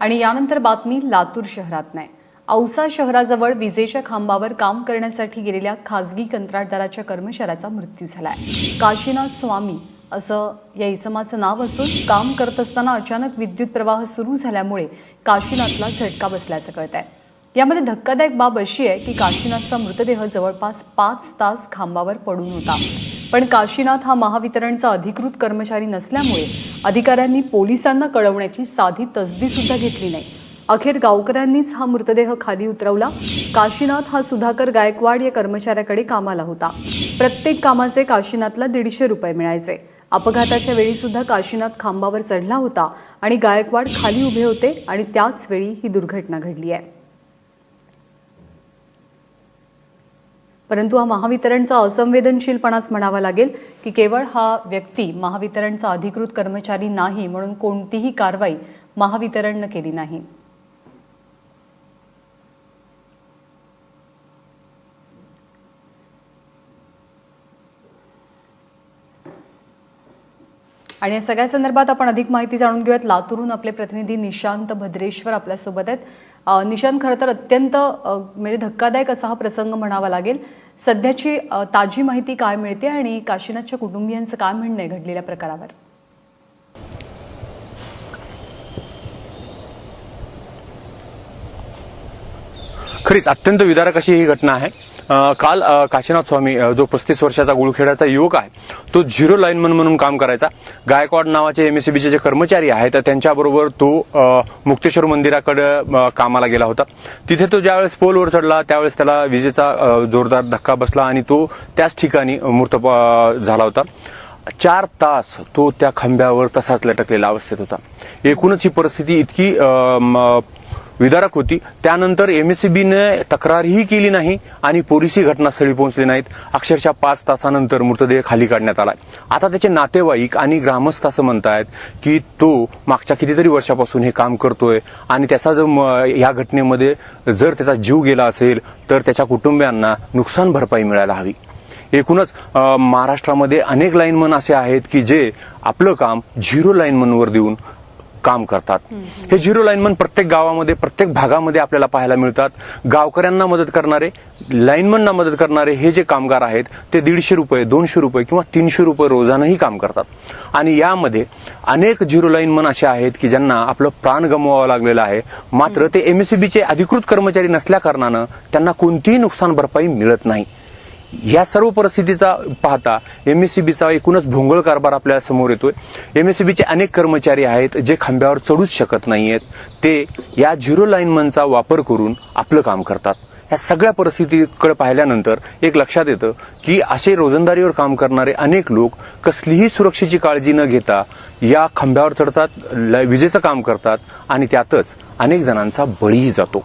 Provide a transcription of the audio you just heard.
आणि यानंतर बातमी लातूर शहरात नाही. औसा शहराजवळ विजेच्या खांबावर काम करण्यासाठी गेलेल्या खासगी कंत्राटदाराच्या कर्मचाऱ्याचा मृत्यू झालाय. काशीनाथ स्वामी असं या इसमाचं नाव असून काम करत असताना अचानक विद्युत प्रवाह सुरू झाल्यामुळे काशीनाथला झटका बसल्याचं कळत आहे यामध्ये धक्कादायक बाब अशी आहे की काशीनाथचा मृतदेह जवळपास पाच तास खांबावर पडून होता. पण काशीनाथ हा महावितरणचा अधिकृत कर्मचारी नसल्यामुळे अधिकाऱ्यांनी पोलिसांना कळवण्याची साधी तसदी सुद्धा घेतली नाही. अखेर गावकऱ्यांनीच हा मृतदेह खाली उतरवला. काशीनाथ हा सुधाकर गायकवाड या कर्मचाऱ्याकडे कामाला होता. प्रत्येक कामाचे काशीनाथला दीडशे रुपये मिळायचे. अपघाताच्या वेळी सुद्धा काशीनाथ खांबावर चढला होता आणि गायकवाड खाली उभे होते आणि त्याच वेळी ही दुर्घटना घडली आहे. परंतु हा महावितरणचा असंवेदनशीलपणाच म्हणावा लागेल की केवळ हा व्यक्ती महावितरणचा अधिकृत कर्मचारी नाही म्हणून कोणतीही कारवाई महावितरणनं केली नाही. आणि या सगळ्या संदर्भात आपण अधिक माहिती जाणून घेऊयात. लातूरहून आपले प्रतिनिधी निशांत भद्रेश्वर आपल्यासोबत आहेत. निशांत खरं तर अत्यंत म्हणजे धक्कादायक असा हा प्रसंग म्हणावा लागेल. सध्याची ताजी माहिती काय मिळते आणि काशीनाथच्या कुटुंबियांचं काय म्हणणं आहे घडलेल्या प्रकारावर? खरीच अत्यंत विदारक अशी ही घटना आहे. काल काशीनाथ स्वामी जो पस्तीस वर्षाचा गुळखेडाचा युवक आहे तो झिरो लाईनमन म्हणून काम करायचा. गायकवाड नावाचे एम एस जे कर्मचारी आहेत तर त्यांच्याबरोबर तो मुक्तेश्वर मंदिराकडे कामाला गेला होता. तिथे तो ज्यावेळेस पोलवर चढला त्यावेळेस त्याला विजेचा जोरदार धक्का बसला आणि तो त्याच ठिकाणी मृत झाला होता. चार तास तो त्या खांब्यावर तसाच लटकलेला अवस्थेत होता. एकूणच ही परिस्थिती इतकी विदारक होती. त्यानंतर एम एस तक्रारही केली नाही आणि पोलिसही घटनास्थळी पोहोचले नाहीत. अक्षरशः पाच तासानंतर मृतदेह खाली काढण्यात आला आता त्याचे नातेवाईक आणि ग्रामस्थ असं म्हणतायत की तो मागच्या कितीतरी वर्षापासून हे काम करतोय आणि त्याचा जर म- ह्या घटनेमध्ये जर त्याचा जीव गेला असेल तर त्याच्या कुटुंबियांना नुकसान भरपाई मिळायला हवी. एकूणच महाराष्ट्रामध्ये अनेक लाईनमन असे आहेत की जे आपलं काम झिरो लाईनमनवर देऊन काम करतात. हे झिरो लाईनमन प्रत्येक गावामध्ये प्रत्येक भागामध्ये आपल्याला पाहायला मिळतात. गावकऱ्यांना मदत करणारे लाईनमनना मदत करणारे हे जे कामगार आहेत ते दीडशे रुपये दोनशे रुपये किंवा तीनशे रुपये रोजानंही काम करतात. आणि यामध्ये अनेक झिरो लाईनमन असे आहेत की ज्यांना आपलं प्राण गमवावं लागलेलं आहे. मात्र ते एमएससीबीचे अधिकृत कर्मचारी नसल्या कारणानं त्यांना कोणतीही नुकसान भरपाई मिळत नाही. या सर्व परिस्थितीचा पाहता एम एस सी बीचा एकूणच भोंगळ कारभार आपल्यासमोर येतोय. एम एस सी बीचे अनेक कर्मचारी आहेत जे खांब्यावर चढूच शकत नाही आहेत ते या झिरो लाईनमनचा वापर करून आपलं काम करतात. या सगळ्या परिस्थितीकडे पाहिल्यानंतर एक लक्षात येतं की असे रोजंदारीवर काम करणारे अनेक लोक कसलीही सुरक्षेची काळजी न घेता या खांब्यावर चढतात ल- विजेचं काम करतात आणि त्यातच अनेक जणांचा बळीही जातो.